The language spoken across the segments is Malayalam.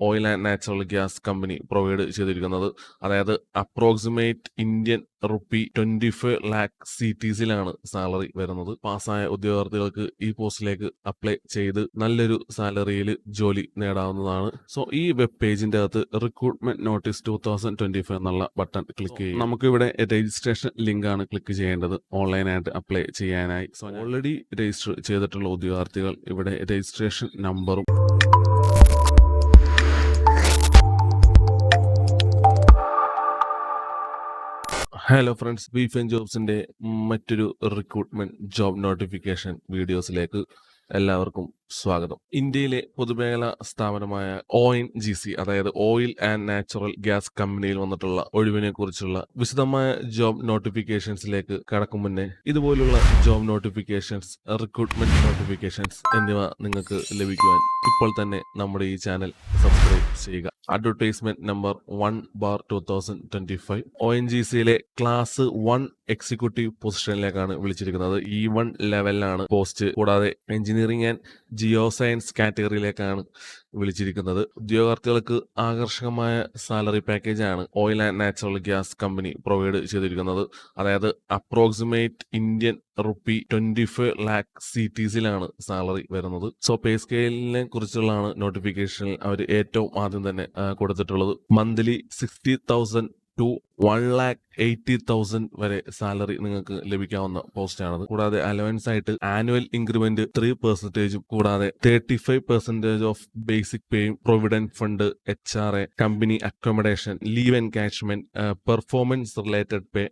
Oil and natural gas company provide ചെയ്തിരിക്കുന്നത്. അതായത് approximate Indian rupee twenty five lakh C T സിയിലാണ് salary വരുന്നത്. പാസ്സായ ഉദ്യോഗാർത്ഥികൾക്ക് ഈ പോസ്റ്റിലേക്ക് അപ്ലൈ ചെയ്ത് നല്ലൊരു സാലറിയിൽ ജോലി നേടാവുന്നതാണ്. സോ ഈ വെബ് പേജിന്റെ അകത്ത് recruitment notice two thousand twenty five എന്നുള്ള ബട്ടൺ ക്ലിക്ക് ചെയ്യും നമുക്ക് ഇവിടെ രജിസ്ട്രേഷൻ ലിങ്ക് ആണ് ക്ലിക്ക് ചെയ്യേണ്ടത്. ഓൺലൈനായിട്ട് അപ്ലൈ ചെയ്യാനായി. സോ ഓൾറെഡി രജിസ്റ്റർ ചെയ്തിട്ടുള്ള ഉദ്യോഗാർത്ഥികൾ ഇവിടെ രജിസ്ട്രേഷൻ നമ്പറും ഹലോ ഫ്രണ്ട്സ് ബീഫ് ആൻഡ് ജോബ്സിന്റെ മറ്റൊരു റിക്രൂട്ട്മെന്റ് ജോബ് നോട്ടിഫിക്കേഷൻ വീഡിയോസിലേക്ക് എല്ലാവർക്കും സ്വാഗതം. ഇന്ത്യയിലെ പൊതുമേഖലാ സ്ഥാപനമായ ഒ എൻ ജി സി അതായത് ഓയിൽ ആൻഡ് നാച്ചുറൽ ഗ്യാസ് കമ്പനിയിൽ വന്നിട്ടുള്ള ഒഴിവിനെ കുറിച്ചുള്ള വിശദമായ ജോബ് നോട്ടിഫിക്കേഷൻസിലേക്ക് കടക്കും മുന്നേ ഇതുപോലുള്ള ജോബ് നോട്ടിഫിക്കേഷൻസ് റിക്രൂട്ട്മെന്റ് നോട്ടിഫിക്കേഷൻസ് എന്നിവ നിങ്ങൾക്ക് ലഭിക്കുവാൻ ഇപ്പോൾ തന്നെ നമ്മുടെ ഈ ചാനൽ സബ്സ്ക്രൈബ് ചെയ്യുക. Advertisement number one bar two thousand twenty five O N G സിയിലെ ക്ലാസ് വൺ എക്സിക്യൂട്ടീവ് പൊസിഷനിലേക്കാണ് വിളിച്ചിരിക്കുന്നത്. ഇ വൺ ലെവലിലാണ് പോസ്റ്റ് കൂടാതെ എഞ്ചിനീയറിംഗ് ആൻഡ് ജിയോ സയൻസ് കാറ്റഗറിയിലേക്കാണ് വിളിച്ചിരിക്കുന്നത്. ഉദ്യോഗാർത്ഥികൾക്ക് ആകർഷകമായ സാലറി പാക്കേജാണ് oil and natural gas company provide ചെയ്തിരിക്കുന്നത്. അതായത് approximate Indian rupee twenty five lakh സിറ്റീസിലാണ് salary വരുന്നത്. സോ പേ സ്കെയിലിനെ കുറിച്ചുള്ളതാണ് നോട്ടിഫിക്കേഷനിൽ അവർ ഏറ്റവും ആദ്യം തന്നെ കൊടുത്തിട്ടുള്ളത്. Monthly sixty thousand two one lakh eighty thousand വരെ സാലറി നിങ്ങൾക്ക് ലഭിക്കാവുന്ന പോസ്റ്റാണത് കൂടാതെ അലവൻസ് ആയിട്ട് ആനുവൽ ഇൻക്രിമെന്റ് ത്രീ പെർസെന്റേജും കൂടാതെ thirty five percentage of basic പേയും provident fund H R A company accommodation leave encashment performance related pay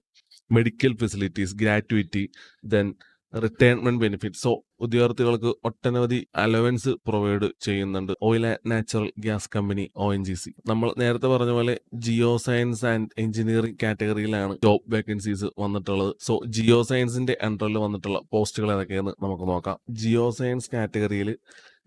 medical facilities gratuity then retirement benefit so ഉദ്യോഗാർത്ഥികൾക്ക് ഒട്ടനവധി അലവൻസ് പ്രൊവൈഡ് ചെയ്യുന്നുണ്ട്. Oil and natural gas company O N G C നമ്മൾ നേരത്തെ പറഞ്ഞ പോലെ ജിയോ സയൻസ് ആൻഡ് എഞ്ചിനീയറിംഗ് കാറ്റഗറിയിലാണ് ജോബ് വേക്കൻസീസ് വന്നിട്ടുള്ളത്. സോ ജിയോ സയൻസിന്റെ അണ്ടറിൽ വന്നിട്ടുള്ള പോസ്റ്റുകൾ ഏതൊക്കെയെന്ന് നമുക്ക് നോക്കാം. ജിയോ സയൻസ് കാറ്റഗറിയിൽ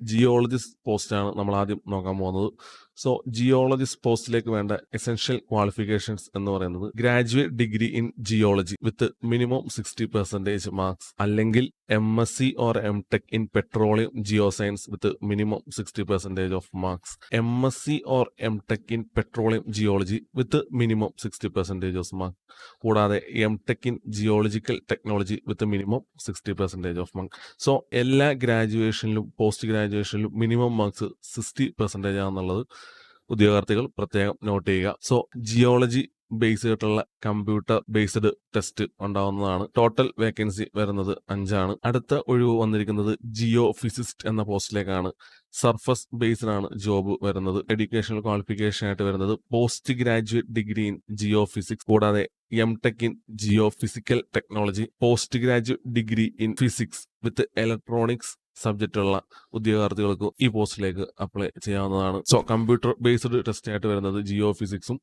ജിയോളജിസ്റ്റ് പോസ്റ്റാണ് നമ്മൾ ആദ്യം നോക്കാൻ പോകുന്നത്. സോ ജിയോളജിസ്റ്റ് പോസ്റ്റിലേക്ക് വേണ്ട എസെൻഷ്യൽ ക്വാളിഫിക്കേഷൻസ് എന്ന് പറയുന്നത് graduate degree in geology with minimum sixty percentage marks അല്ലെങ്കിൽ M S C or M tech in petroleum geo science with minimum sixty percentage of marks M S C or M tech in petroleum geology with minimum sixty percentage of mark കൂടാതെ M tech in geological technology with minimum sixty percentage of mark so എല്ലാ ഗ്രാജുവേഷനിലും പോസ്റ്റ് ഗ്രാജുവേഷനിലും മിനിമം മാർക്സ് സിക്സ്റ്റി പെർസെന്റേജ് ആണെന്നുള്ളത് ഉദ്യോഗാർത്ഥികൾ പ്രത്യേകം നോട്ട് ചെയ്യുക. സോ ജിയോളജി ബേസ് ചെയ്തിട്ടുള്ള കമ്പ്യൂട്ടർ ബേസ്ഡ് ടെസ്റ്റ് ഉണ്ടാവുന്നതാണ്. ടോട്ടൽ വേക്കൻസി വരുന്നത് അഞ്ചാണ്. അടുത്ത ഒഴിവ് വന്നിരിക്കുന്നത് ജിയോ ഫിസിസ്റ്റ് എന്ന പോസ്റ്റിലേക്കാണ്. സർഫസ് ബേസ്ഡ് ആണ് ജോബ് വരുന്നത്. എഡ്യൂക്കേഷണൽ ക്വാളിഫിക്കേഷൻ ആയിട്ട് വരുന്നത് post graduate degree in geo physics കൂടാതെ M tech in geo physical technology post graduate degree in physics with electronics subject ഉള്ള ഉദ്യോഗാർത്ഥികൾക്ക് ഈ പോസ്റ്റിലേക്ക് അപ്ലൈ ചെയ്യാവുന്നതാണ്. സോ കമ്പ്യൂട്ടർ ബേസ്ഡ് ടെസ്റ്റ് ആയിട്ട് വരുന്നത് ജിയോ ഫിസിക്സും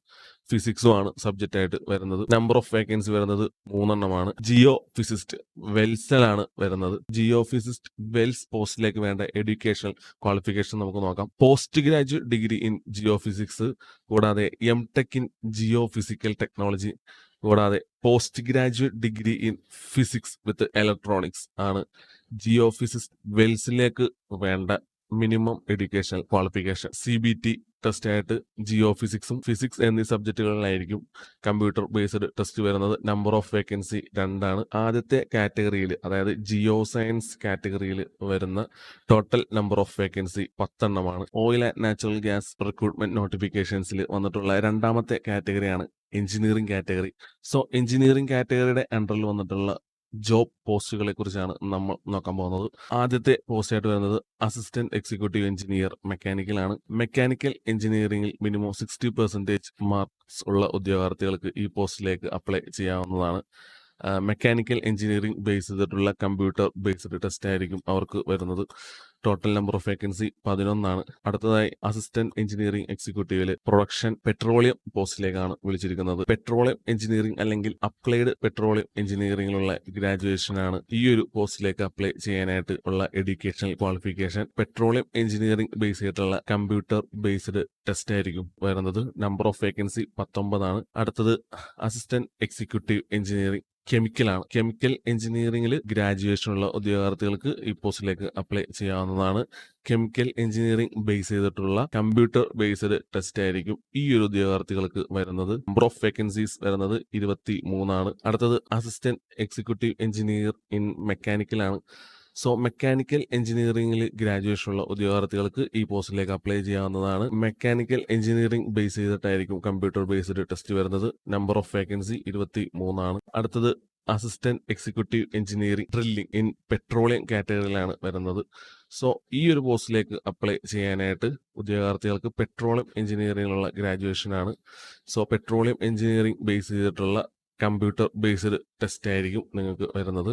ഫിസിക്സും ആണ് സബ്ജക്റ്റ് ആയിട്ട് വരുന്നത്. നമ്പർ ഓഫ് വേക്കൻസി വരുന്നത് മൂന്നെണ്ണമാണ്. ജിയോ ഫിസിസ്റ്റ് വെൽസിലാണ് വരുന്നത്. ജിയോ ഫിസിസ്റ്റ് വെൽസ് പോസ്റ്റിലേക്ക് വേണ്ട എഡ്യൂക്കേഷണൽ ക്വാളിഫിക്കേഷൻ നമുക്ക് നോക്കാം. Post graduate degree in geo physics കൂടാതെ M tech in geo physical technology കൂടാതെ post graduate degree in physics with electronics ആണ്. ജിയോ ഫിസിക്സ് വെൽസിലേക്ക് വേണ്ട minimum education qualification C B T test ആയിട്ട് ജിയോ ഫിസിക്സും ഫിസിക്സ് എന്നീ സബ്ജക്റ്റുകളിലായിരിക്കും കമ്പ്യൂട്ടർ ബേസ്ഡ് ടെസ്റ്റ് വരുന്നത്. നമ്പർ ഓഫ് വേക്കൻസി രണ്ടാണ്. ആദ്യത്തെ കാറ്റഗറിയിൽ അതായത് ജിയോ സയൻസ് കാറ്റഗറിയിൽ വരുന്ന total number of vacancy പത്തെണ്ണമാണ്. Oil and natural gas recruitment നോട്ടിഫിക്കേഷൻസിൽ വന്നിട്ടുള്ള രണ്ടാമത്തെ കാറ്റഗറിയാണ് എഞ്ചിനീയറിംഗ് കാറ്റഗറി സോ എഞ്ചിനീയറിംഗ് കാറ്റഗറിയുടെ അണ്ടറിൽ വന്നിട്ടുള്ള ജോബ് പോസ്റ്റുകളെ കുറിച്ചാണ് നമ്മൾ നോക്കാൻ പോകുന്നത്. ആദ്യത്തെ പോസ്റ്റായിട്ട് വരുന്നത് അസിസ്റ്റന്റ് എക്സിക്യൂട്ടീവ് എഞ്ചിനീയർ മെക്കാനിക്കൽ ആണ്. മെക്കാനിക്കൽ എഞ്ചിനീയറിംഗിൽ മിനിമം സിക്സ്റ്റി പെർസെന്റേജ് മാർക്സ് ഉള്ള ഉദ്യോഗാർത്ഥികൾക്ക് ഈ പോസ്റ്റിലേക്ക് അപ്ലൈ ചെയ്യാവുന്നതാണ്. മെക്കാനിക്കൽ എഞ്ചിനീയറിംഗ് ബേസ് ചെയ്തിട്ടുള്ള കമ്പ്യൂട്ടർ ബേസ്ഡ് ടെസ്റ്റ് ആയിരിക്കും അവർക്ക് വരുന്നത്. ടോട്ടൽ നമ്പർ ഓഫ് വേക്കൻസി പതിനൊന്നാണ്. അടുത്തതായി അസിസ്റ്റന്റ് എഞ്ചിനീയറിംഗ് എക്സിക്യൂട്ടീവിൽ പ്രൊഡക്ഷൻ പെട്രോളിയം പോസ്റ്റിലേക്കാണ് വിളിച്ചിരിക്കുന്നത്. പെട്രോളിയം എഞ്ചിനീയറിംഗ് അല്ലെങ്കിൽ അപ്ലൈഡ് പെട്രോളിയം എഞ്ചിനീയറിംഗിലുള്ള ഗ്രാജുവേഷൻ ആണ് ഈ ഒരു പോസ്റ്റിലേക്ക് അപ്ലൈ ചെയ്യാനായിട്ട് ഉള്ള educational qualification petroleum engineering base ചെയ്തിട്ടുള്ള കമ്പ്യൂട്ടർ ബേസ്ഡ് ടെസ്റ്റ് ആയിരിക്കും വരുന്നത്. നമ്പർ ഓഫ് വേക്കൻസി പത്തൊമ്പതാണ്. അടുത്തത് അസിസ്റ്റന്റ് എക്സിക്യൂട്ടീവ് എഞ്ചിനീയറിംഗ് കെമിക്കലാണ് കെമിക്കൽ എഞ്ചിനീയറിംഗിൽ ഗ്രാജുവേഷൻ ഉള്ള ഉദ്യോഗാർത്ഥികൾക്ക് ഈ പോസ്റ്റിലേക്ക് അപ്ലൈ ചെയ്യാവുന്നതാണ്. കെമിക്കൽ എഞ്ചിനീയറിംഗ് ബേസ് ചെയ്തിട്ടുള്ള കമ്പ്യൂട്ടർ ബേസ്ഡ് ടെസ്റ്റ് ആയിരിക്കും ഈ ഒരു ഉദ്യോഗാർത്ഥികൾക്ക് വരുന്നത്. നമ്പർ ഓഫ് വേക്കൻസീസ് വരുന്നത് ഇരുപത്തി മൂന്നാണ് അടുത്തത് അസിസ്റ്റന്റ് എക്സിക്യൂട്ടീവ് എഞ്ചിനീയർ ഇൻ മെക്കാനിക്കലാണ് സോ മെക്കാനിക്കൽ എഞ്ചിനീയറിംഗിൽ ഗ്രാജുവേഷൻ ഉള്ള ഉദ്യോഗാർത്ഥികൾക്ക് ഈ പോസ്റ്റിലേക്ക് അപ്ലൈ ചെയ്യാവുന്നതാണ്. മെക്കാനിക്കൽ എഞ്ചിനീയറിംഗ് ബേസ് ചെയ്തിട്ടായിരിക്കും കമ്പ്യൂട്ടർ ബേസ്ഡ് ടെസ്റ്റ് വരുന്നത്. നമ്പർ ഓഫ് വേക്കൻസി ഇരുപത്തി മൂന്നാണ് അടുത്തത് assistant executive engineering drilling in petroleum കാറ്റഗറിയിലാണ് വരുന്നത്. സോ ഈ ഒരു പോസ്റ്റിലേക്ക് അപ്ലൈ ചെയ്യാനായിട്ട് ഉദ്യോഗാർത്ഥികൾക്ക് പെട്രോളിയം എഞ്ചിനീയറിംഗിലുള്ള ഗ്രാജുവേഷൻ ആണ്. സോ പെട്രോളിയം എഞ്ചിനീയറിംഗ് ബേസ് ചെയ്തിട്ടുള്ള കമ്പ്യൂട്ടർ ബേസ്ഡ് ടെസ്റ്റ് ആയിരിക്കും നിങ്ങൾക്ക് വരുന്നത്.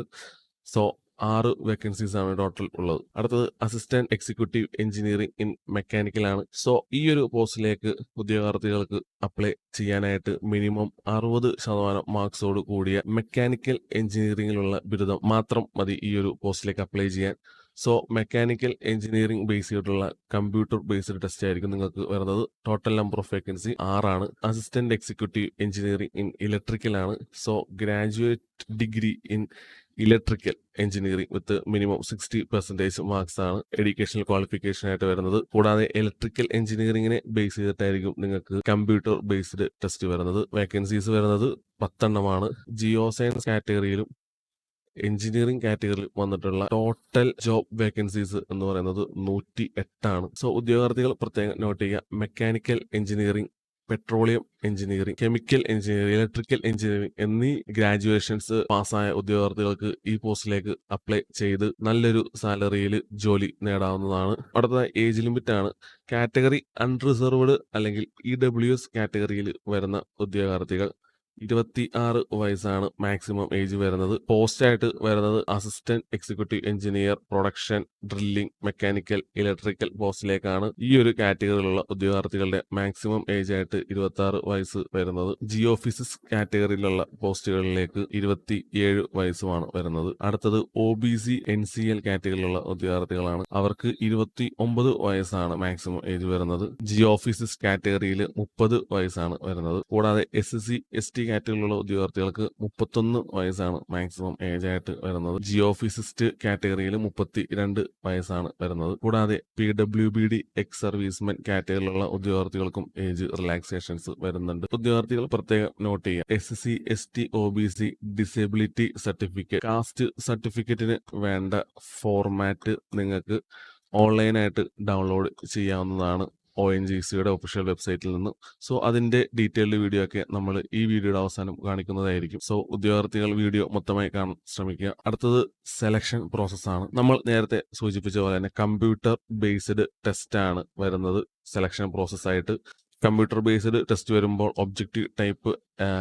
സോ ആറ് വേക്കൻസീസ് ആണ് ടോട്ടൽ ഉള്ളത്. അടുത്തത് അസിസ്റ്റന്റ് എക്സിക്യൂട്ടീവ് എഞ്ചിനീയറിംഗ് ഇൻ മെക്കാനിക്കലാണ് സോ ഈ ഒരു പോസ്റ്റിലേക്ക് ഉദ്യോഗാർത്ഥികൾക്ക് അപ്ലൈ ചെയ്യാനായിട്ട് മിനിമം അറുപത് ശതമാനം മാർക്സോട് കൂടിയ മെക്കാനിക്കൽ എഞ്ചിനീയറിംഗിലുള്ള ബിരുദം മാത്രം മതി ഈ ഒരു പോസ്റ്റിലേക്ക് അപ്ലൈ ചെയ്യാൻ. സോ മെക്കാനിക്കൽ എഞ്ചിനീയറിംഗ് ബേസ് ചെയ്തിട്ടുള്ള കമ്പ്യൂട്ടർ ബേസ്ഡ് ടെസ്റ്റ് ആയിരിക്കും നിങ്ങൾക്ക് വരുന്നത്. ടോട്ടൽ നമ്പർ ഓഫ് വേക്കൻസി ആറാണ്. Assistant executive engineering in electrical ആണ്. So graduate degree in electrical engineering with minimum sixty percentage marks ആണ് എഡ്യൂക്കേഷണൽ ക്വാളിഫിക്കേഷൻ ആയിട്ട് വരുന്നത്. കൂടാതെ ഇലക്ട്രിക്കൽ എഞ്ചിനീയറിംഗിനെ ബേസ് ചെയ്തിട്ടായിരിക്കും നിങ്ങൾക്ക് കമ്പ്യൂട്ടർ ബേസ്ഡ് ടെസ്റ്റ് വരുന്നത്. വേക്കൻസീസ് വരുന്നത് പത്തെണ്ണമാണ്. ജിയോ സയൻസ് കാറ്റഗറിയിലും എഞ്ചിനീയറിംഗ് കാറ്റഗറിയിൽ വന്നിട്ടുള്ള ടോട്ടൽ ജോബ് വേക്കൻസീസ് എന്ന് പറയുന്നത് നൂറ്റി എട്ടാണ് സോ ഉദ്യോഗാർത്ഥികൾ പ്രത്യേകം നോട്ട് ചെയ്യുക. Mechanical engineering petroleum engineering chemical engineering electrical engineering എന്നീ ഗ്രാജുവേഷൻസ് പാസ്സായ ഉദ്യോഗാർത്ഥികൾക്ക് ഈ പോസ്റ്റിലേക്ക് അപ്ലൈ ചെയ്ത് നല്ലൊരു സാലറിയിൽ ജോലി നേടാവുന്നതാണ്. അടുത്ത ഏജ് ലിമിറ്റ് ആണ് കാറ്റഗറി അൺറിസർവ്ഡ് അല്ലെങ്കിൽ ഇ ഡബ്ല്യു എസ് കാറ്റഗറിയിൽ വരുന്ന ഉദ്യോഗാർത്ഥികൾ. ഇരുപത്തി ആറ് വയസ്സാണ് മാക്സിമം ഏജ് വരുന്നത്. പോസ്റ്റ് ആയിട്ട് വരുന്നത് assistant executive engineer production drilling mechanical electrical പോസ്റ്റിലേക്കാണ് ഈ ഒരു കാറ്റഗറിയിലുള്ള ഉദ്യോഗാർത്ഥികളുടെ മാക്സിമം ഏജ് ആയിട്ട് ഇരുപത്തി ആറ് വയസ്സ് വരുന്നത്. ജിയോ ഫിസിക്സ് കാറ്റഗറിയിലുള്ള പോസ്റ്റുകളിലേക്ക് ഇരുപത്തി ഏഴ് വയസ്സുമാണ് വരുന്നത്. അടുത്തത് O B C N C L കാറ്റഗറിയിലുള്ള ഉദ്യോഗാർത്ഥികളാണ്. അവർക്ക് ഇരുപത്തി ഒമ്പത് വയസ്സാണ് മാക്സിമം ഏജ് വരുന്നത്. ജിയോ ഫിസിക്സ് കാറ്റഗറിയിൽ മുപ്പത് വയസ്സാണ് വരുന്നത്. കൂടാതെ S S C S T കാറ്റഗറിയിലുള്ള ഉദ്യോഗാർത്ഥികൾക്ക് മുപ്പത്തൊന്ന് വയസ്സാണ് മാക്സിമം ഏജ് ആയിട്ട് വരുന്നത്. ജിയോഫിസിസ്റ്റ് കാറ്റഗറിയിൽ മുപ്പത്തി രണ്ട് വയസ്സാണ് വരുന്നത്. കൂടാതെ P W B D ex servicemen കാറ്റഗറിയിലുള്ള ഉദ്യോഗാർത്ഥികൾക്കും ഏജ് റിലാക്സേഷൻസ് വരുന്നുണ്ട്. ഉദ്യോഗാർത്ഥികൾ പ്രത്യേകം നോട്ട് ചെയ്യുക. S C S T O B C disability certificate caste സർട്ടിഫിക്കറ്റിന് വേണ്ട ഫോർമാറ്റ് നിങ്ങൾക്ക് ഓൺലൈനായിട്ട് ഡൗൺലോഡ് ചെയ്യാവുന്നതാണ് ഒ എൻ ജി സിയുടെ ഒഫീഷ്യൽ വെബ്സൈറ്റിൽ നിന്നും. സോ അതിന്റെ ഡീറ്റെയിൽഡ് വീഡിയോ ഒക്കെ നമ്മൾ ഈ വീഡിയോയുടെ അവസാനം കാണിക്കുന്നതായിരിക്കും. സോ ഉദ്യോഗാർത്ഥികൾ വീഡിയോ മൊത്തമായി കാണാൻ ശ്രമിക്കുക. അടുത്തത് സെലക്ഷൻ പ്രോസസ്സാണ് നമ്മൾ നേരത്തെ സൂചിപ്പിച്ച പോലെ തന്നെ കമ്പ്യൂട്ടർ ബേസ്ഡ് ടെസ്റ്റ് ആണ് വരുന്നത് സെലക്ഷൻ പ്രോസസ്സായിട്ട് കമ്പ്യൂട്ടർ ബേസ്ഡ് ടെസ്റ്റ് വരുമ്പോൾ ഒബ്ജക്റ്റീവ് ടൈപ്പ്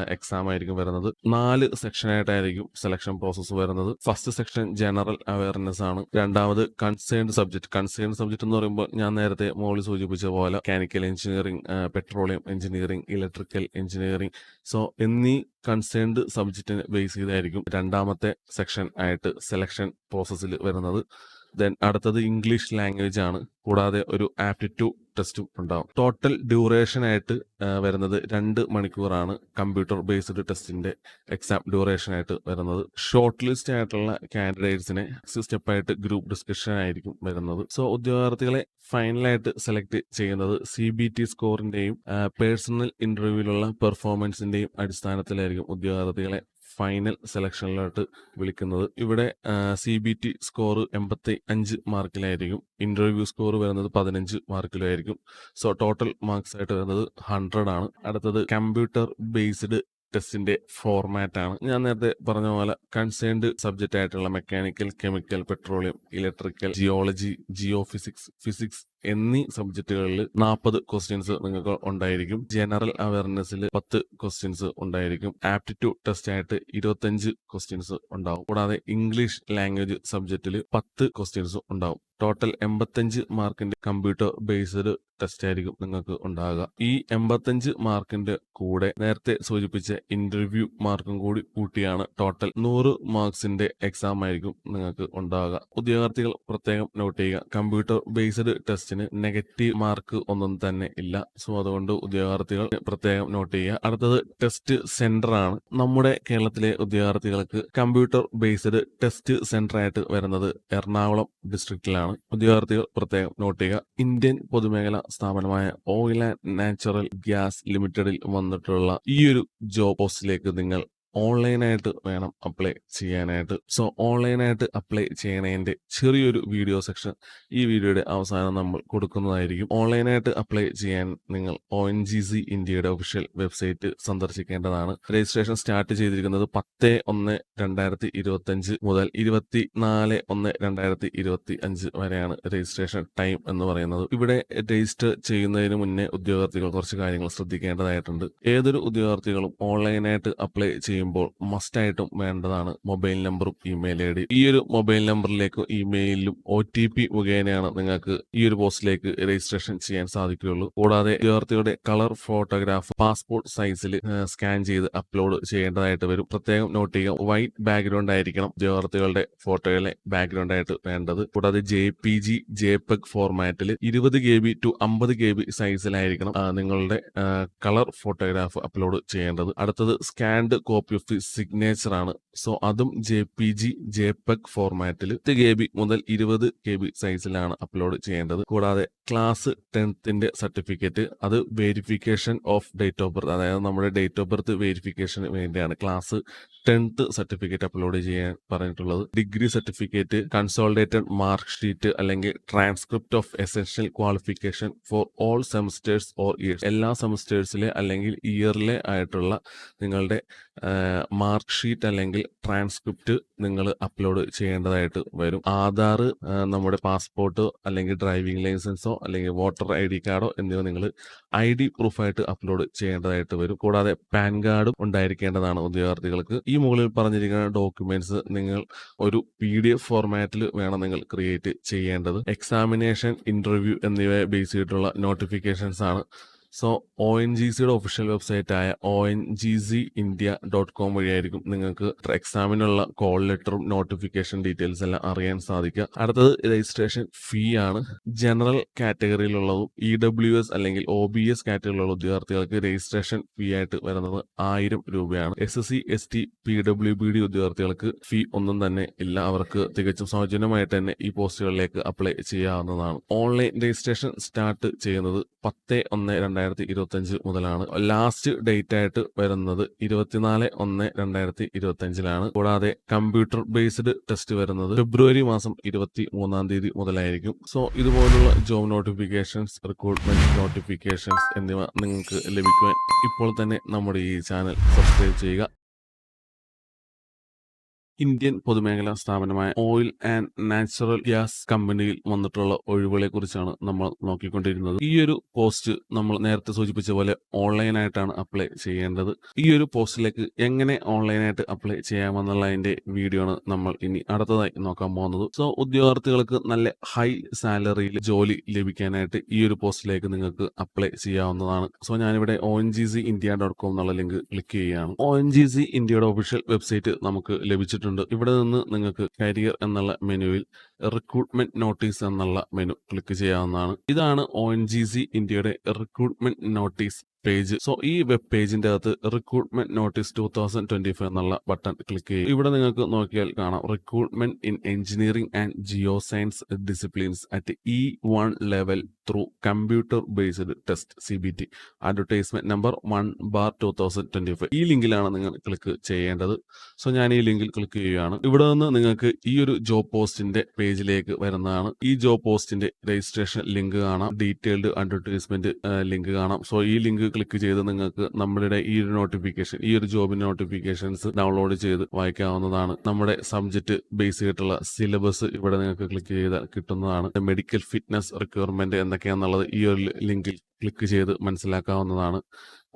എക്സാം ആയിരിക്കും വരുന്നത്. നാല് സെക്ഷനായിട്ടായിരിക്കും സെലക്ഷൻ പ്രോസസ്സ് വരുന്നത്. ഫസ്റ്റ് സെക്ഷൻ ജനറൽ അവയർനെസ് ആണ്. രണ്ടാമത് കൺസേൺഡ് സബ്ജക്ട് കൺസേൺഡ് സബ്ജക്ട് എന്ന് പറയുമ്പോൾ ഞാൻ നേരത്തെ മുകളിൽ സൂചിപ്പിച്ച പോലെ mechanical engineering petroleum engineering electrical engineering so എന്നീ കൺസേൺഡ് സബ്ജക്റ്റിനെ ബേസ് ചെയ്തായിരിക്കും രണ്ടാമത്തെ സെക്ഷൻ ആയിട്ട് സെലക്ഷൻ പ്രോസസ്സിൽ വരുന്നത്. ദെൻ അടുത്തത് ഇംഗ്ലീഷ് ലാംഗ്വേജ് ആണ്. കൂടാതെ ഒരു ആപ്റ്റിറ്റ്യൂഡ് ടെസ്റ്റും ഉണ്ടാവും. ടോട്ടൽ ഡ്യൂറേഷൻ ആയിട്ട് വരുന്നത് രണ്ട് മണിക്കൂറാണ് കമ്പ്യൂട്ടർ ബേസ്ഡ് ടെസ്റ്റിന്റെ എക്സാം ഡ്യൂറേഷൻ ആയിട്ട് വരുന്നത്. ഷോർട്ട് ലിസ്റ്റ് ആയിട്ടുള്ള കാൻഡിഡേറ്റ്സിനെ സ്റ്റെപ്പായിട്ട് ഗ്രൂപ്പ് ഡിസ്കഷൻ ആയിരിക്കും വരുന്നത്. സോ ഉദ്യോഗാർത്ഥികളെ ഫൈനലായിട്ട് സെലക്ട് ചെയ്യുന്നത് സി ബി ടി സ്കോറിന്റെയും പേഴ്സണൽ ഇന്റർവ്യൂവിലുള്ള പെർഫോമൻസിന്റെയും അടിസ്ഥാനത്തിലായിരിക്കും ഉദ്യോഗാർത്ഥികളെ ഫൈനൽ സെലക്ഷനിലോട്ട് വിളിക്കുന്നത്. ഇവിടെ സി ബി ടി സ്കോർ എൺപത്തി അഞ്ച് മാർക്കിലായിരിക്കും. ഇന്റർവ്യൂ സ്കോർ വരുന്നത് പതിനഞ്ച് മാർക്കിലായിരിക്കും. സോ ടോട്ടൽ മാർക്സ് ആയിട്ട് വരുന്നത് ഹൺഡ്രഡ് ആണ്. അടുത്തത് കമ്പ്യൂട്ടർ ബേസ്ഡ് ടെസ്റ്റിന്റെ ഫോർമാറ്റ് ആണ് ഞാൻ നേരത്തെ പറഞ്ഞ പോലെ കൺസേൺഡ് സബ്ജക്റ്റ് ആയിട്ടുള്ള mechanical chemical petroleum electrical geology geo physics physics എന്നീ സബ്ജക്റ്റുകളിൽ നാൽപ്പത് ക്വസ്റ്റ്യൻസ് നിങ്ങൾക്ക് ഉണ്ടായിരിക്കും. ജനറൽ അവയർനെസ്സിൽ പത്ത് ക്വസ്റ്റ്യൻസ് ഉണ്ടായിരിക്കും. ആപ്റ്റിറ്റ്യൂഡ് ടെസ്റ്റ് ആയിട്ട് ഇരുപത്തഞ്ച് ക്വസ്റ്റ്യൻസ് ഉണ്ടാവും. കൂടാതെ ഇംഗ്ലീഷ് ലാംഗ്വേജ് സബ്ജക്റ്റിൽ പത്ത് ക്വസ്റ്റ്യൻസ് ഉണ്ടാവും. ടോട്ടൽ എൺപത്തഞ്ച് മാർക്കിന്റെ കമ്പ്യൂട്ടർ ബേസ്ഡ് ടെസ്റ്റ് ആയിരിക്കും നിങ്ങൾക്ക് ഉണ്ടാകുക ഈ എൺപത്തഞ്ച് മാർക്കിന്റെ കൂടെ നേരത്തെ സൂചിപ്പിച്ച ഇന്റർവ്യൂ മാർക്കും കൂടി കൂട്ടിയാണ് ടോട്ടൽ നൂറ് മാർക്സിന്റെ എക്സാം ആയിരിക്കും നിങ്ങൾക്ക് ഉണ്ടാകുക ഉദ്യോഗാർത്ഥികൾ പ്രത്യേകം നോട്ട് ചെയ്യുക. കമ്പ്യൂട്ടർ ബേസ്ഡ് ടെസ്റ്റിന് നെഗറ്റീവ് മാർക്ക് ഒന്നും തന്നെ ഇല്ല. സോ അതുകൊണ്ട് ഉദ്യോഗാർത്ഥികൾ പ്രത്യേകം നോട്ട് ചെയ്യുക. അടുത്തത് ടെസ്റ്റ് സെന്റർ ആണ്. നമ്മുടെ കേരളത്തിലെ ഉദ്യോഗാർത്ഥികൾക്ക് കമ്പ്യൂട്ടർ ബേസ്ഡ് ടെസ്റ്റ് സെന്റർ ആയിട്ട് വരുന്നത് എറണാകുളം ഡിസ്ട്രിക്റ്റിലാണ് ഉദ്യോഗാർത്ഥികൾ പ്രത്യേകം നോട്ട് ചെയ്യുക. ഇന്ത്യൻ പൊതുമേഖലാ സ്ഥാപനമായ ഓയിൽ ആൻഡ് നാച്ചുറൽ ഗ്യാസ് ലിമിറ്റഡിൽ വന്നിട്ടുള്ള ഈ ഒരു ജോബ് പോസ്റ്റിലേക്ക് നിങ്ങൾ ഓൺലൈനായിട്ട് വേണം അപ്ലൈ ചെയ്യാനായിട്ട്. സോ ഓൺലൈനായിട്ട് അപ്ലൈ ചെയ്യണതിന്റെ ചെറിയൊരു വീഡിയോ സെക്ഷൻ ഈ വീഡിയോയുടെ അവസാനം നമ്മൾ കൊടുക്കുന്നതായിരിക്കും. ഓൺലൈനായിട്ട് അപ്ലൈ ചെയ്യാൻ നിങ്ങൾ ഒ എൻ ജി സി ഇന്ത്യയുടെ ഒഫീഷ്യൽ വെബ്സൈറ്റ് സന്ദർശിക്കേണ്ടതാണ്. രജിസ്ട്രേഷൻ സ്റ്റാർട്ട് ചെയ്തിരിക്കുന്നത് പത്ത് ഒന്ന് രണ്ടായിരത്തി ഇരുപത്തി അഞ്ച് മുതൽ ഇരുപത്തി നാല് ഒന്ന് രണ്ടായിരത്തി ഇരുപത്തി അഞ്ച് വരെയാണ് രജിസ്ട്രേഷൻ ടൈം എന്ന് പറയുന്നത്. ഇവിടെ രജിസ്റ്റർ ചെയ്യുന്നതിന് മുന്നേ ഉദ്യോഗാർത്ഥികൾ കുറച്ച് കാര്യങ്ങൾ ശ്രദ്ധിക്കേണ്ടതായിട്ടുണ്ട്. ഏതൊരു ഉദ്യോഗാർത്ഥികളും ഓൺലൈനായിട്ട് അപ്ലൈ ചെയ്യുമ്പോൾ മസ്റ്റായിട്ടും വേണ്ടതാണ് മൊബൈൽ നമ്പറും ഇമെയിൽ ഐ ഡി. ഈ ഒരു മൊബൈൽ നമ്പറിലേക്കും ഇമെയിലും ഒ ടി പി മുഖേനയാണ് നിങ്ങൾക്ക് ഈ ഒരു പോസ്റ്റിലേക്ക് രജിസ്ട്രേഷൻ ചെയ്യാൻ സാധിക്കുകയുള്ളൂ. കൂടാതെ വിദ്യാർത്ഥിയുടെ കളർ ഫോട്ടോഗ്രാഫ് പാസ്പോർട്ട് സൈസിൽ സ്കാൻ ചെയ്ത് അപ്ലോഡ് ചെയ്യേണ്ടതായിട്ട് വരും. പ്രത്യേകം നോട്ട് ചെയ്യുക വൈറ്റ് ബാക്ക്ഗ്രൗണ്ട് ആയിരിക്കണം വിദ്യാർത്ഥികളുടെ ഫോട്ടോയിലെ ബാക്ക്ഗ്രൗണ്ട് ആയിട്ട് വേണ്ടത്. കൂടാതെ J P G JPEG ഫോർമാറ്റിൽ ഇരുപത് കെ ബി ടു അമ്പത് കെ ബി സൈസിലായിരിക്കണം നിങ്ങളുടെ കളർ ഫോട്ടോഗ്രാഫ് അപ്ലോഡ് ചെയ്യേണ്ടത്. അടുത്തത് സ്കാൻഡ് കോപ്പി ദി സിഗ്നേച്ചർ ആണ്. സോ അതും J P G JPEG ഫോർമാറ്റിൽ പത്ത് കെ ബി മുതൽ ഇരുപത് കെ ബി സൈസിലാണ് അപ്ലോഡ് ചെയ്യേണ്ടത്. കൂടാതെ ക്ലാസ് ടെൻത്തിന്റെ സർട്ടിഫിക്കറ്റ് അത് verification of date of birth അതായത് നമ്മുടെ ഡേറ്റ് ഓഫ് ബർത്ത് വെരിഫിക്കേഷന് വേണ്ടിയാണ്. ക്ലാസ് ടെൻത്ത് സർട്ടിഫിക്കറ്റ് അപ്ലോഡ് ചെയ്യാൻ പറഞ്ഞിട്ടുള്ളത്. Degree certificate consolidated mark sheet അല്ലെങ്കിൽ transcript of essential qualification for all semesters or years എല്ലാ സെമസ്റ്റേഴ്സിലെ അല്ലെങ്കിൽ ഇയറിലെ ആയിട്ടുള്ള നിങ്ങളുടെ മാർക്ക് ഷീറ്റ് അല്ലെങ്കിൽ ട്രാൻസ്ക്രിപ്റ്റ് നിങ്ങൾ അപ്ലോഡ് ചെയ്യേണ്ടതായിട്ട് വരും. ആധാർ നമ്മുടെ പാസ്പോർട്ട് അല്ലെങ്കിൽ ഡ്രൈവിംഗ് ലൈസൻസോ അല്ലെങ്കിൽ വോട്ടർ ഐ ഡി കാർഡോ എന്നിവ നിങ്ങൾ ഐ ഡി പ്രൂഫായിട്ട് അപ്ലോഡ് ചെയ്യേണ്ടതായിട്ട് വരും. കൂടാതെ പാൻ കാർഡും ഉണ്ടായിരിക്കേണ്ടതാണ് ഉദ്യോഗാർത്ഥികൾക്ക്. ഈ മുകളിൽ പറഞ്ഞിരിക്കുന്ന ഡോക്യുമെന്റ്സ് നിങ്ങൾ ഒരു പി ഡി എഫ് ഫോർമാറ്റിൽ വേണം നിങ്ങൾ ക്രിയേറ്റ് ചെയ്യേണ്ടത്. എക്സാമിനേഷൻ ഇന്റർവ്യൂ എന്നിവയെ ബേസ് ചെയ്തിട്ടുള്ള നോട്ടിഫിക്കേഷൻസ് ആണ് സോ ഒ എൻ ജി സിയുടെ ഒഫീഷ്യൽ വെബ്സൈറ്റ് ആയ O N G C India dot com വഴിയായിരിക്കും നിങ്ങൾക്ക് എക്സാമിനുള്ള കോൾ ലെറ്ററും നോട്ടിഫിക്കേഷൻ ഡീറ്റെയിൽസ് എല്ലാം അറിയാൻ സാധിക്കുക. അടുത്തത് രജിസ്ട്രേഷൻ ഫീ ആണ്. ജനറൽ കാറ്റഗറിയിലുള്ളതും ഇ ഡബ്ല്യു എസ് അല്ലെങ്കിൽ ഒ ബി എസ് കാറ്റഗറിയിലുള്ള ഉദ്യോഗാർത്ഥികൾക്ക് രജിസ്ട്രേഷൻ ഫീ ആയിട്ട് വരുന്നത് ആയിരം രൂപയാണ്. S S C S T P W B D ഉദ്യോഗാർത്ഥികൾക്ക് ഫീ ഒന്നും തന്നെ ഇല്ല. അവർക്ക് തികച്ചും സൗജന്യമായിട്ട് തന്നെ ഈ പോസ്റ്റുകളിലേക്ക് അപ്ലൈ ചെയ്യാവുന്നതാണ്. ഓൺലൈൻ രജിസ്ട്രേഷൻ സ്റ്റാർട്ട് ചെയ്യുന്നത് പത്ത് ഒന്ന് രണ്ടായിരത്തി ഇരുപത്തി അഞ്ച് മുതലാണ്. ലാസ്റ്റ് ഡേറ്റ് ആയിട്ട് വരുന്നത് ഇരുപത്തിനാല് ഒന്ന് രണ്ടായിരത്തി ഇരുപത്തി അഞ്ചിലാണ് കൂടാതെ കമ്പ്യൂട്ടർ ബേസ്ഡ് ടെസ്റ്റ് വരുന്നത് ഫെബ്രുവരി മാസം ഇരുപത്തി മൂന്നാം തീയതി മുതലായിരിക്കും. സോ ഇതുപോലുള്ള ജോബ് നോട്ടിഫിക്കേഷൻസ് റിക്രൂട്ട്മെന്റ് നോട്ടിഫിക്കേഷൻസ് എന്നിവ നിങ്ങൾക്ക് ലഭിക്കുവാൻ ഇപ്പോൾ തന്നെ നമ്മുടെ ഈ ചാനൽ സബ്സ്ക്രൈബ് ചെയ്യുക. ഇന്ത്യൻ പൊതുമേഖലാ സ്ഥാപനമായ ഓയിൽ ആൻഡ് നാച്ചുറൽ ഗ്യാസ് കമ്പനിയിൽ വന്നിട്ടുള്ള ഒഴിവുകളെ കുറിച്ചാണ് നമ്മൾ നോക്കിക്കൊണ്ടിരുന്നത്. ഈ ഒരു പോസ്റ്റ് നമ്മൾ നേരത്തെ സൂചിപ്പിച്ച പോലെ ഓൺലൈനായിട്ടാണ് അപ്ലൈ ചെയ്യേണ്ടത്. ഈ ഒരു പോസ്റ്റിലേക്ക് എങ്ങനെ ഓൺലൈനായിട്ട് അപ്ലൈ ചെയ്യാമെന്നുള്ളതിന്റെ വീഡിയോ ആണ് നമ്മൾ ഇനി അടുത്തതായി നോക്കാൻ പോകുന്നത്. സോ ഉദ്യോഗാർത്ഥികൾക്ക് നല്ല ഹൈ സാലറിയിൽ ജോലി ലഭിക്കാനായിട്ട് ഈ ഒരു പോസ്റ്റിലേക്ക് നിങ്ങൾക്ക് അപ്ലൈ ചെയ്യാവുന്നതാണ്. സോ ഞാനിവിടെ O N G C India dot com എന്നുള്ള ലിങ്ക് ക്ലിക്ക് ചെയ്യുകയാണ്. ഒ എൻ ജി സി ഇന്ത്യയുടെ ഒഫീഷ്യൽ വെബ്സൈറ്റ് നമുക്ക് ലഭിച്ചിട്ടുണ്ട്. ഇവിടെ നിന്ന് നിങ്ങൾക്ക് കരിയർ എന്നുള്ള മെനുവിൽ റിക്രൂട്ട്മെന്റ് നോട്ടീസ് എന്നുള്ള മെനു ക്ലിക്ക് ചെയ്യാവുന്നതാണ്. ഇതാണ് ഒ എൻ ജി സി ഇന്ത്യയുടെ റിക്രൂട്ട്മെന്റ് നോട്ടീസ് പേജ് സോ ഈ വെബ് പേജിന്റെ അകത്ത് recruitment notice two thousand twenty five എന്നുള്ള ബട്ടൺ ക്ലിക്ക് ചെയ്യും ഇവിടെ നിങ്ങൾക്ക് നോക്കിയാൽ കാണാം. Recruitment in engineering and geoscience disciplines at E one level through computer based test C B T advertisement number one bar two thousand twenty five ഈ ലിങ്കിലാണ് നിങ്ങൾ ക്ലിക്ക് ചെയ്യേണ്ടത്. സോ ഞാൻ ഈ ലിങ്കിൽ ക്ലിക്ക് ചെയ്യുകയാണ്. ഇവിടെ നിന്ന് നിങ്ങൾക്ക് ഈ ഒരു ജോബ് പോസ്റ്റിന്റെ പേജിലേക്ക് വരുന്നതാണ്. ഈ ജോബ് പോസ്റ്റിന്റെ രജിസ്ട്രേഷൻ ലിങ്ക് കാണാം. ഡീറ്റെയിൽഡ് അഡ്വർടൈസ്മെന്റ് ലിങ്ക് കാണാം. സോ ഈ ലിങ്ക് ക്ലിക്ക് ചെയ്ത് നിങ്ങൾക്ക് നമ്മുടെ ഈ ഒരു നോട്ടിഫിക്കേഷൻ ഈ ഒരു ജോബിന്റെ നോട്ടിഫിക്കേഷൻസ് ഡൗൺലോഡ് ചെയ്ത് വായിക്കാവുന്നതാണ്. നമ്മുടെ സബ്ജക്ട് ബേസ് ചെയ്തിട്ടുള്ള സിലബസ് ഇവിടെ നിങ്ങൾക്ക് ക്ലിക്ക് ചെയ്താൽ കിട്ടുന്നതാണ്. മെഡിക്കൽ ഫിറ്റ്നസ് റിക്വയർമെന്റ് എന്തൊക്കെയാണെന്നുള്ളത് ഈ ഒരു ലിങ്കിൽ ക്ലിക്ക് ചെയ്ത് മനസ്സിലാക്കാവുന്നതാണ്.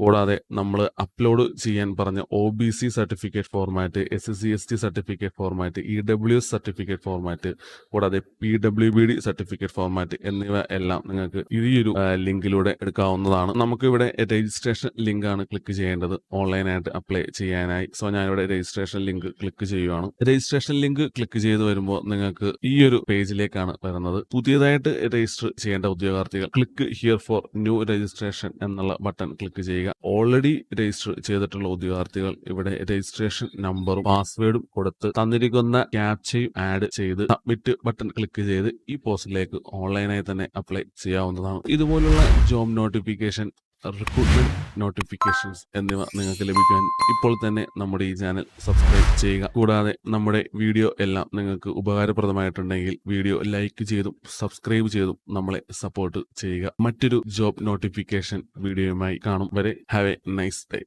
കൂടാതെ നമ്മൾ അപ്ലോഡ് ചെയ്യാൻ പറഞ്ഞ O B C certificate format S S C S T certificate format E W S certificate format കൂടാതെ P W B D certificate format എന്നിവ എല്ലാം നിങ്ങൾക്ക് ഈ ഒരു ലിങ്കിലൂടെ എടുക്കാവുന്നതാണ്. നമുക്കിവിടെ രജിസ്ട്രേഷൻ ലിങ്ക് ആണ് ക്ലിക്ക് ചെയ്യേണ്ടത്. ഓൺലൈനായിട്ട് അപ്ലൈ ചെയ്യാനായി. സോ ഞാനിവിടെ രജിസ്ട്രേഷൻ ലിങ്ക് ക്ലിക്ക് ചെയ്യുവാണ്. രജിസ്ട്രേഷൻ ലിങ്ക് ക്ലിക്ക് ചെയ്ത് വരുമ്പോൾ നിങ്ങൾക്ക് ഈ ഒരു പേജിലേക്കാണ് വരുന്നത്. പുതിയതായിട്ട് രജിസ്റ്റർ ചെയ്യേണ്ട ഉദ്യോഗാർത്ഥികൾ click here for new registration എന്നുള്ള ബട്ടൺ ക്ലിക്ക് ചെയ്യുക. ഓൾറെഡി രജിസ്റ്റർ ചെയ്തിട്ടുള്ള ഉദ്യോഗാർത്ഥികൾ ഇവിടെ രജിസ്ട്രേഷൻ നമ്പറും പാസ്വേഡും കൊടുത്ത് തന്നിരിക്കുന്ന ക്യാപ്ചയും ആഡ് ചെയ്ത് സബ്മിറ്റ് ബട്ടൺ ക്ലിക്ക് ചെയ്ത് ഈ പോസ്റ്റിലേക്ക് ഓൺലൈനായി തന്നെ അപ്ലൈ ചെയ്യാവുന്നതാണ്. ഇതുപോലുള്ള ജോബ് നോട്ടിഫിക്കേഷൻ റിക്രൂട്ട്മെന്റ് നോട്ടിഫിക്കേഷൻസ് എന്നിവ നിങ്ങൾക്ക് ലഭിക്കാൻ ഇപ്പോൾ തന്നെ നമ്മുടെ ഈ ചാനൽ സബ്സ്ക്രൈബ് ചെയ്യുക. കൂടാതെ നമ്മുടെ വീഡിയോ എല്ലാം നിങ്ങൾക്ക് ഉപകാരപ്രദമായിട്ടുണ്ടെങ്കിൽ വീഡിയോ ലൈക്ക് ചെയ്തും സബ്സ്ക്രൈബ് ചെയ്തും നമ്മളെ സപ്പോർട്ട് ചെയ്യുക. മറ്റൊരു ജോബ് നോട്ടിഫിക്കേഷൻ വീഡിയോയുമായി കാണും. വരെ ഹാവ് എ നൈസ് ഡേ